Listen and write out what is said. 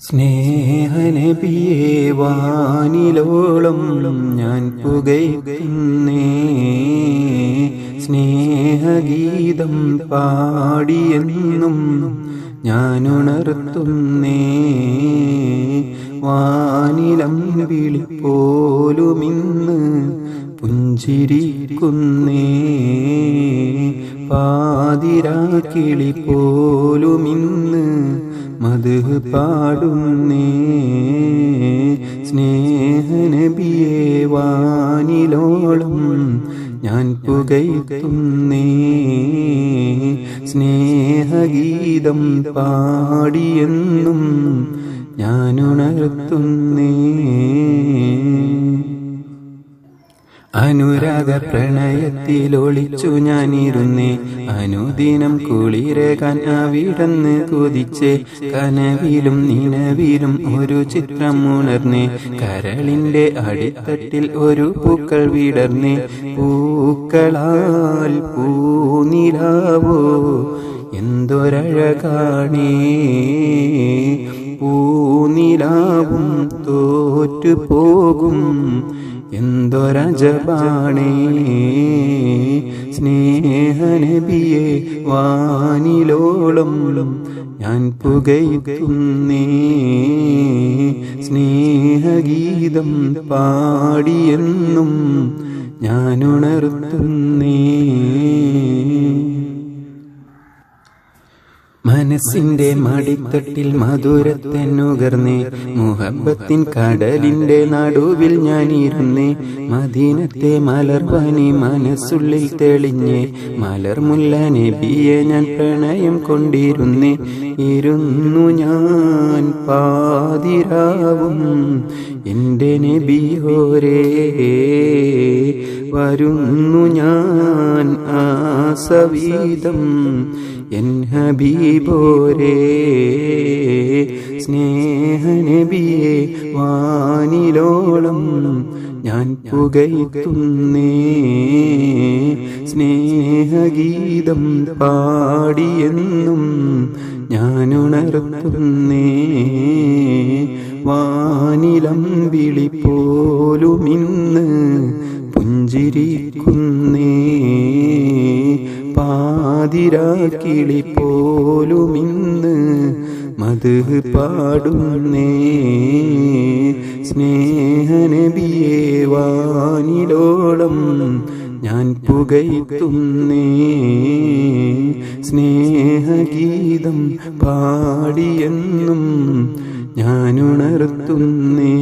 സ്നേഹനബിയെ വാനിലോളം ഞാൻ പുകയുകയുന്നേ സ്നേഹഗീതം പാടിയെന്നും ഞാൻ ഉണർത്തുന്നേ വാനിലം വിളി പോലുമിന്ന് പുഞ്ചിരിക്കുന്നേ. പാതിരാക്കിളി പോലുമിന്ന് മത് പാടുന്നേ സ്നേഹനബിയെ വാനിലോളം ഞാൻ പുകയ്ക്കുന്നേ സ്നേഹഗീതം പാടിയെന്നും ഞാൻ അനുരാഗ പ്രണയത്തിലൊളിച്ചു ഞാനിരുന്നേ. അനുദിനം കുളിരകാൻ അവിടന്ന് കൊതിച്ചേ. കനവിലും നിലവിലും ഒരു ചിത്രം ഉണർന്നേ. കരളിന്റെ അടിത്തട്ടിൽ ഒരു പൂക്കൾ വിടർന്നേ. പൂക്കളാൽ പൂനിലാവോ? എന്തൊരഴകാണേ. പൂനിലാവും തോറ്റു എന്തൊരജപാണേ? സ്നേഹനബിയെ വാനിലോളം ഞാൻ പുകയുകയുന്നേ സ്നേഹഗീതം പാടിയെന്നും ഞാൻ ഉണർത്തുന്നേ. മനസ്സിന്റെ മടിത്തട്ടിൽ മധുരത്തെന്നുകർന്നേ മുഹബത്തിൻ കടലിന്റെ നടുവിൽ ഞാനിരുന്നേ. മദീനത്തെ മലർവാനി മനസ്സുള്ളിൽ തെളിഞ്ഞേ. മലർമുല്ല നബിയെ ഞാൻ പ്രണയം കൊണ്ടിരുന്നേ. ഇരുന്നു ഞാൻ പാതിരാവും. എന്റെ നബിയോരേ വരുന്നു ഞാൻ ആസവീതം. എൻ ഹബീബോരേ സ്നേഹനബിയെ വാനിലോളം ഞാൻ പുകയ്ത്തുന്നേ. സ്നേഹഗീതം പാടിയെന്നും ഞാൻ ഉണർത്തുന്നേ വാനിലം വിളി പുഞ്ചിരിക്കുന്നേ പാതിരാക്കിളി പോലുമിന്ന് മത് പാടുന്നേ. സ്നേഹനബിയെ വാനിലോളം ഞാൻ പുകയ്ത്തുന്നേ. സ്നേഹഗീതം പാടിയെന്നും ഞാൻ ഉണർത്തുന്നേ